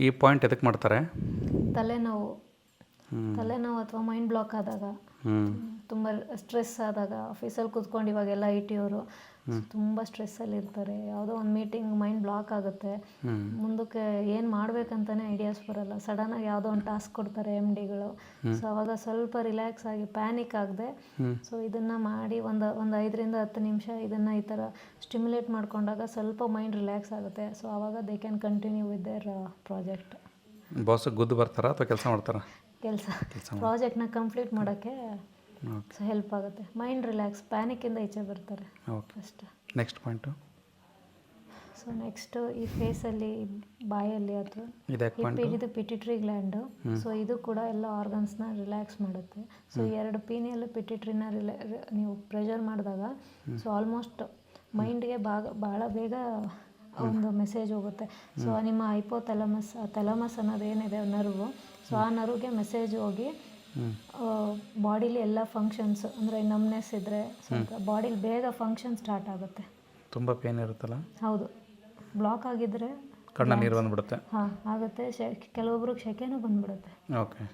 ಈ ಪಾಯಿಂಟ್ ಎದಕ್ಕೆ ಮಾಡ್ತಾರೆ? ತಲೆನೋವು. ತಲೆನೋವು ಅಥವಾ ಮೈಂಡ್ ಬ್ಲಾಕ್ ಆದಾಗ. ಹ್ಞೂ ತುಂಬ ಸ್ಟ್ರೆಸ್ ಆದಾಗ ಆಫೀಸಲ್ಲಿ ಕೂತ್ಕೊಂಡು ಇವಾಗೆಲ್ಲ ಐ ಟಿ ಅವರು ತುಂಬ ಸ್ಟ್ರೆಸ್ಸಲ್ಲಿ ಇರ್ತಾರೆ. ಯಾವುದೋ ಒಂದು ಮೀಟಿಂಗ್ ಮೈಂಡ್ ಬ್ಲಾಕ್ ಆಗುತ್ತೆ. ಮುಂದಕ್ಕೆ ಏನು ಮಾಡ್ಬೇಕಂತಾನೆ ಐಡಿಯಾಸ್ ಬರಲ್ಲ. ಸಡನ್ನಾಗಿ ಯಾವುದೋ ಒಂದು ಟಾಸ್ಕ್ ಕೊಡ್ತಾರೆ ಎಂ ಡಿಗಳು ಸೊ ಅವಾಗ ಸ್ವಲ್ಪ ರಿಲ್ಯಾಕ್ಸ್ ಆಗಿ ಪ್ಯಾನಿಕ್ ಆಗದೆ. ಸೊ ಇದನ್ನು ಮಾಡಿ ಒಂದು ಒಂದು ಐದರಿಂದ ಹತ್ತು ನಿಮಿಷ ಇದನ್ನು ಈ ಥರ ಸ್ಟಿಮ್ಯುಲೇಟ್ ಮಾಡ್ಕೊಂಡಾಗ ಸ್ವಲ್ಪ ಮೈಂಡ್ ರಿಲ್ಯಾಕ್ಸ್ ಆಗುತ್ತೆ. ಸೊ ಆವಾಗ they can continue with their project boss ಗುದ್ದು ಬರ್ತಾರಾ ಅಥವಾ ಕೆಲಸ ಮಾಡ್ತಾರಾ? ಕೆಲಸ. ಪ್ರಾಜೆಕ್ಟ್ನ ಕಂಪ್ಲೀಟ್ ಮಾಡೋಕ್ಕೆ ಓಕೆ ಹೆಲ್ಪ್ ಆಗುತ್ತೆ. ಮೈಂಡ್ ರಿಲ್ಯಾಕ್ಸ್ ಪ್ಯಾನಿಕ್ಕಿಂದ ಈಚೆ ಬರ್ತಾರೆ. ಅಷ್ಟೇ. ನೆಕ್ಸ್ಟ್ ಪಾಯಿಂಟು ಸೊ ನೆಕ್ಸ್ಟು ಈ ಫೇಸಲ್ಲಿ ಬಾಯಲ್ಲಿ ಪಿ- ಇದು ಪಿಟಿಟ್ರಿ ಗ್ಲ್ಯಾಂಡು ಸೊ ಇದು ಕೂಡ ಎಲ್ಲ ಆರ್ಗನ್ಸ್ನ ರಿಲ್ಯಾಕ್ಸ್ ಮಾಡುತ್ತೆ. ಸೊ ಎರಡು ಪೀನಿಯಲ್ ಪಿಟಿಟ್ರಿನ ರಿಲ್ಯಾ ನೀವು ಪ್ರೆಷರ್ ಮಾಡಿದಾಗ ಸೊ ಆಲ್ಮೋಸ್ಟ್ ಮೈಂಡ್ಗೆ ಭಾಗ ಭಾಳ ಬೇಗ ಒಂದು ಮೆಸೇಜ್ ಹೋಗುತ್ತೆ. ಸೊ ನಿಮ್ಮ ಐಪೋಥೆಲಮಸ್ ತಲಮಸ್ ಅನ್ನೋದು ಏನಿದೆ ನರ್ವು. ಸೊ ಆ ನರ್ವ್ಗೆ ಮೆಸೇಜ್ ಹೋಗಿ ಬಾಡಿಲಿ ಎಲ್ಲ ಫಂಕ್ಷನ್ಸ್ ಅಂದರೆ ನಮ್ನೆಸ್ ಇದ್ದರೆ ಸ್ವಲ್ಪ ಬಾಡಿಲಿ ಬೇಗ ಫಂಕ್ಷನ್ ಸ್ಟಾರ್ಟ್ ಆಗುತ್ತೆ. ತುಂಬ ಪೇನ್ ಇರುತ್ತಲ್ಲ? ಹೌದು. ಬ್ಲಾಕ್ ಆಗಿದ್ದರೆ ಕಣ್ಣ ನೀರು ಬಂದ್ಬಿಡುತ್ತೆ. ಹಾಂ ಆಗುತ್ತೆ. ಶೆ ಕೆಲವೊಬ್ರಿಗೆ ಸೆಕೆನೂ ಬಂದ್ಬಿಡುತ್ತೆ. ಓಕೆ